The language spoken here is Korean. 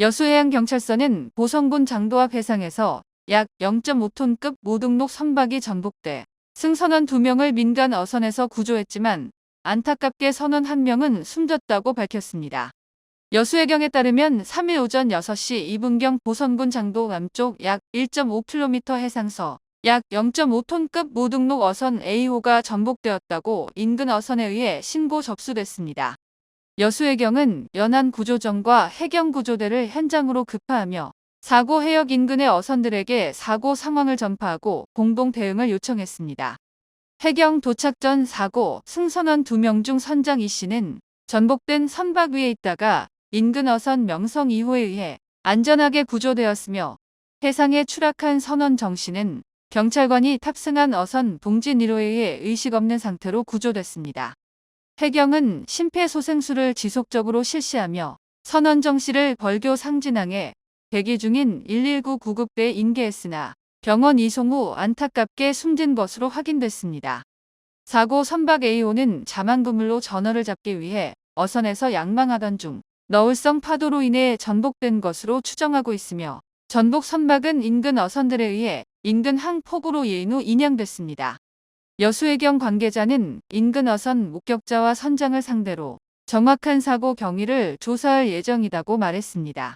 여수해양경찰서는 보성군 장도앞 해상에서 약 0.5톤급 모등록 선박이 전복돼 승선원 2명을 민간 어선에서 구조했지만 안타깝게 선원 1명은 숨졌다고 밝혔습니다. 여수해경에 따르면 3일 오전 6시 2분경 보선군 장도 남쪽 약 1.5km 해상서 약 0.5톤급 모등록 어선 A호가 전복되었다고 인근 어선에 의해 신고 접수됐습니다. 여수해경은 연안 구조정과 해경 구조대를 현장으로 급파하며 사고 해역 인근의 어선들에게 사고 상황을 전파하고 공동 대응을 요청했습니다. 해경 도착 전 사고 승선원 2명 중 선장 이 씨는 전복된 선박 위에 있다가 인근 어선 명성 2호에 의해 안전하게 구조되었으며 해상에 추락한 선원 정 씨는 경찰관이 탑승한 어선 동진 1호에 의해 의식 없는 상태로 구조됐습니다. 해경은 심폐소생술을 지속적으로 실시하며 선원정 씨를 벌교 상진항에 대기 중인 119 구급대에 인계했으나 병원 이송 후 안타깝게 숨진 것으로 확인됐습니다. 사고 선박 A호는 자만그물로 전어를 잡기 위해 어선에서 양망하던 중 너울성 파도로 인해 전복된 것으로 추정하고 있으며 전복 선박은 인근 어선들에 의해 인근 항폭우로 예인 후 인양됐습니다. 여수해경 관계자는 인근 어선 목격자와 선장을 상대로 정확한 사고 경위를 조사할 예정이라고 말했습니다.